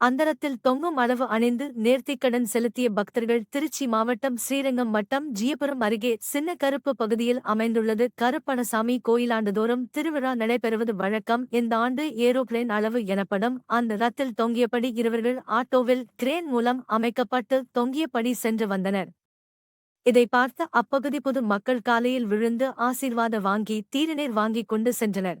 அந்தரத்தில் தொங்கும் அளவு அணிந்து நேர்த்திக்கடன் செலுத்திய பக்தர்கள் திருச்சி மாவட்டம் ஸ்ரீரங்கம் வட்டம் ஜியபுரம் அருகே சின்ன கருப்பு பகுதியில் அமைந்துள்ளது. கருப்பணசாமி கோயிலாண்டுதோறும் திருவிழா நடைபெறுவது வழக்கம். இந்த ஆண்டு ஏரோபிளேன் அளவு எனப்படும். அந்த ரத்தில் தொங்கியபடி இருவர்கள் ஆட்டோவில் கிரேன் மூலம் அமைக்கப்பட்டு தொங்கியபடி சென்று வந்தனர். இதை பார்த்த அப்பகுதி பொது மக்கள் காலையில் விழுந்து ஆசீர்வாத வாங்கி தீரநீர் வாங்கிக் கொண்டு சென்றனர்.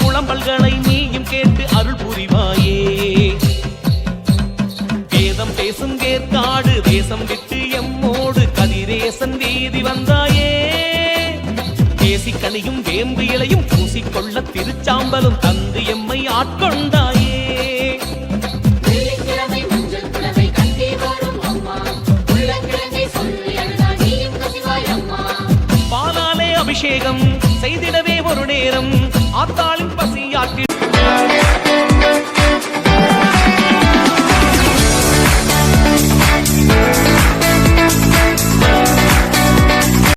புலம்பல்களை நீயும் கேட்டு அருள் புரிவாயே. வேதம் பேசும் கேற்காடு தேசம் விட்டு எம்மோடு கதிரேசன் வீதி வந்தாயே. தேசிக்கனியும் வேம்பு இலையும் பூசிக்கொள்ள திருச்சாம்பலும் தந்து எம்மை ஆட்கொண்டாயே. அபிஷேகம் செய்திடவே ஒரு நேரம். பசியாற்றி